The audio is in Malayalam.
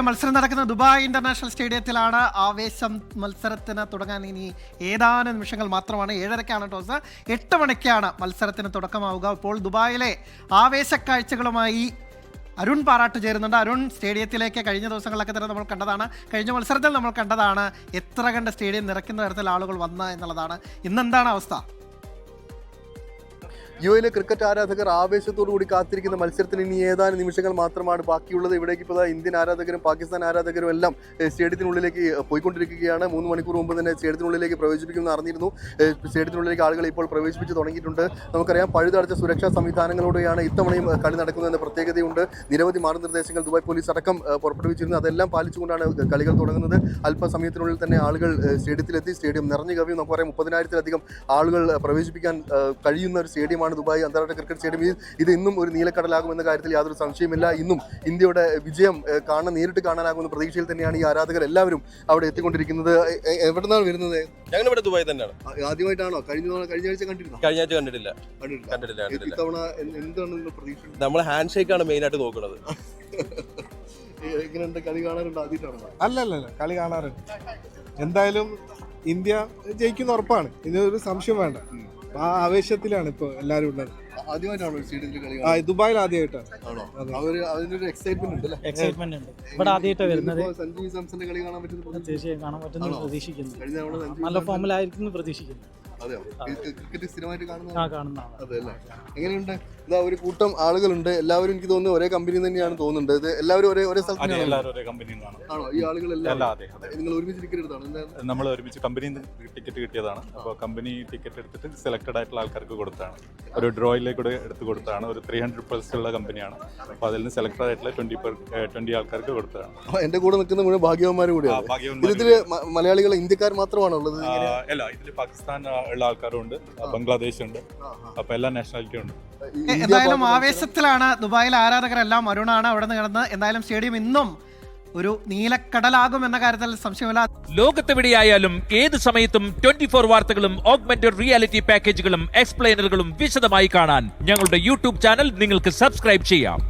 മത്സരം നടക്കുന്ന ദുബായ് ഇന്റർനാഷണൽ സ്റ്റേഡിയത്തിലാണ് ആവേശം മത്സരത്തിന് തുടങ്ങാൻ ഇനി ഏതാനും നിമിഷങ്ങൾ മാത്രമാണ്. ഏഴരക്കാണ് ടോസ്. എട്ട് മണിക്കാണ് മത്സരത്തിന് തുടക്കമാവുക. അപ്പോൾ ദുബായിലെ ആവേശ കാഴ്ചകളുമായി അരുൺ പാറാട്ട് ചേരുന്നുണ്ട്. അരുൺ സ്റ്റേഡിയത്തിലേക്ക് കഴിഞ്ഞ ദിവസങ്ങളിലൊക്കെ തന്നെ നമ്മൾ കണ്ടതാണ്. കഴിഞ്ഞ മത്സരത്തിൽ നമ്മൾ കണ്ടതാണ് എത്ര കണ്ട് സ്റ്റേഡിയം നിറയ്ക്കുന്ന തരത്തിൽ ആളുകൾ വന്ന എന്നുള്ളതാണ്. ഇന്നെന്താണ് അവസ്ഥ? യു എയിലെ ക്രിക്കറ്റ് ആരാധകർ ആവേശത്തോടു കൂടി കാത്തിരിക്കുന്ന മത്സരത്തിന് ഇനി ഏതാനും നിമിഷങ്ങൾ മാത്രമാണ് ബാക്കിയുള്ളത്. ഇവിടേക്ക് ഇപ്പോൾ ഇന്ത്യൻ ആരാധകരും പാകിസ്ഥാൻ ആരാധകരും എല്ലാം സ്റ്റേഡിയത്തിനുള്ളിലേക്ക് പോയിക്കൊണ്ടിരിക്കുകയാണ്. മൂന്ന് മണിക്കൂർ മുമ്പ് തന്നെ സ്റ്റേഡിയത്തിനുള്ളിലേക്ക് പ്രവേശിപ്പിക്കുമെന്ന് അറിഞ്ഞിരുന്നു. സ്റ്റേഡിയത്തിനുള്ളിലേക്ക് ആളുകൾ ഇപ്പോൾ പ്രവേശിപ്പിച്ച് തുടങ്ങിയിട്ടുണ്ട്. നമുക്കറിയാം പഴുതടച്ച സുരക്ഷാ സംവിധാനങ്ങളോടെയാണ് ഇത്തവണയും കളി നടക്കുന്നതെന്ന പ്രത്യേകതയുണ്ട്. നിരവധി മാർഗനിർദ്ദേശങ്ങൾ ദുബായ് പോലീസ് അടക്കം പുറപ്പെടുവിച്ചിരുന്നു. അതെല്ലാം പാലിച്ചുകൊണ്ടാണ് കളികൾ തുടങ്ങുന്നത്. അല്പസമയത്തിനുള്ളിൽ തന്നെ ആളുകൾ സ്റ്റേഡിയത്തിലെത്തി. സ്റ്റേഡിയം നിറഞ്ഞു കവിയും. നമുക്ക് പറയാം മുപ്പതിനായിരത്തിലധികം ആളുകൾ പ്രവേശിപ്പിക്കാൻ കഴിയുന്ന ഒരു സ്റ്റേഡിയമാണ് ദുബായ് അന്താരാഷ്ട്ര ക്രിക്കറ്റ് സ്റ്റേഡിയം ഇത് ഇന്നും ഒരു നീലക്കടലാകുമെന്ന കാര്യത്തിൽ യാതൊരു സംശയമില്ല ഇന്നും ഇന്ത്യയുടെ വിജയം കാണാൻ നേരിട്ട് കാണാനാകുമെന്ന പ്രതീക്ഷയിൽ തന്നെയാണ് ഈ ആരാധകർ എല്ലാവരും അവിടെ എത്തിക്കൊണ്ടിരിക്കുന്നത്. എവിടെ നിന്നാണ് വരുന്നത്? ഞങ്ങൾ ഇവിടെ ദുബായ് തന്നെയാണ്. ആദ്യമായിട്ടാണോ? കഴിഞ്ഞ കഴിഞ്ഞ ആഴ്ച കണ്ടിരുന്നോ? കഴിഞ്ഞ ആഴ്ച കണ്ടിട്ടില്ല. കണ്ടിട്ടില്ല. ഇത്തവണ എന്താണ് പ്രതീക്ഷ? നമ്മൾ ഹാൻഡ് ഷേക്ക് ആണ് മെയിൻ ആയിട്ട് നോക്കുന്നത് എങ്ങനെയുണ്ട്? കളി കാണാറുണ്ട് ആദ്യമായിട്ടാണോ? അല്ല അല്ല അല്ല കളി കാണാറുണ്ട്. എന്തായാലും ഇന്ത്യ ജയിക്കുന്ന ഉറപ്പാണ്. ഇതിനൊരു സംശയം വേണ്ട. ആ ആവേശത്തിലാണ് ഇപ്പോൾ എല്ലാവരും ഉള്ളത്. ആദ്യമായിട്ടാണോ സ്റ്റേഡിയത്തിൽ കളി ആ ദുബായിൽ ആദ്യമായിട്ടാണ് ആണോ? അതിനൊരു എക്സൈറ്റ്മെന്റ് ഉണ്ട് അല്ലേ? എക്സൈറ്റ്മെന്റ് ഉണ്ട്. ഇവിടെ ആദ്യമായിട്ടാണ് വരുന്നത്. ഇപ്പോ സഞ്ജു സാംസന്റെ കളി കാണാൻ പറ്റുന്ന തീർച്ചയായും കാണാൻ പറ്റുന്നു പ്രതീക്ഷിക്കുന്നു. നല്ല ഫോമിലായിരിക്കും പ്രതീക്ഷിക്കുന്നു. അതെയോ? ക്രിക്കറ്റ് സ്ഥിരമായിട്ട് കാണുന്ന ആ കാണുന്നതാണ് അതെ അല്ലേ എങ്ങനെയുണ്ട്? ഇതാ ഒരു കൂട്ടം ആളുകളുണ്ട്. എല്ലാവരും എനിക്ക് തോന്നുന്നു ഒരേ കമ്പനി തന്നെയാണ് തോന്നുന്നത് ഇത് എല്ലാവരും ഒരേ ഒരേ സ്ഥലത്ത് എല്ലാവരും ഒരേ കമ്പനിയിൽ നിന്നാണ് ആണോ? ഈ ആളുകളെല്ലാം അല്ല അതെ അതെ. നിങ്ങൾ ഒരുമിച്ച് ടിക്കറ്റ് എന്താ? നമ്മൾ ഒരുമിച്ച് കമ്പനിയിൽ നിന്ന് ടിക്കറ്റ് കിട്ടിയതാണ്. അപ്പോൾ കമ്പനി ടിക്കറ്റ് എടുത്തിട്ട് സെലക്ടഡ് ആയിട്ടുള്ള ആൾക്കാർക്ക് കൊടുത്താണ് ഒരു ഡ്രോയിലേക്ക് കൂടെ എടുത്ത് കൊടുത്താണ് ഒരു ത്രീ ഹൺഡ്രഡ് പ്ലസ് ഉള്ള കമ്പനിയാണ് അപ്പോൾ അതിൽ നിന്ന് സെലക്ടഡ് ആയിട്ടുള്ള ട്വന്റി പെർ ട്വന്റി ആൾക്കാർക്ക് കൊടുത്താണ് എന്റെ കൂടെ നിൽക്കുന്ന മുഴുവൻ ഭാഗ്യവന്മാർ കൂടിയാണ്. ഇതിൽ ഇതിൽ മലയാളികൾ ഇന്ത്യക്കാർ മാത്രമാണ് ഉള്ളത്? അല്ല ഇതിൽ പാകിസ്ഥാൻ ഉള്ള ആൾക്കാരും ഉണ്ട് ബംഗ്ലാദേശ് ഉണ്ട് അപ്പൊ എല്ലാ നാഷണാലിറ്റിയും ഉണ്ട്. എന്തായാലും ആവേശത്തിലാണ് ദുബായിലെ ആരാധകരെല്ലാം അരുണാണ് അവിടെ നിന്ന് കിടന്ന് എന്തായാലും സ്റ്റേഡിയം ഇന്നും ഒരു നീലക്കടലാകും എന്ന കാര്യത്തിൽ സംശയമില്ല. ലോകത്തെവിടെയായാലും ഏത് സമയത്തും ട്വന്റി ഫോർ വാർത്തകളും ഓഗ്മെന്റഡ് റിയാലിറ്റി പാക്കേജുകളും എക്സ്പ്ലെയിനറുകളും വിശദമായി കാണാൻ ഞങ്ങളുടെ യൂട്യൂബ് ചാനൽ നിങ്ങൾക്ക് സബ്സ്ക്രൈബ് ചെയ്യാം.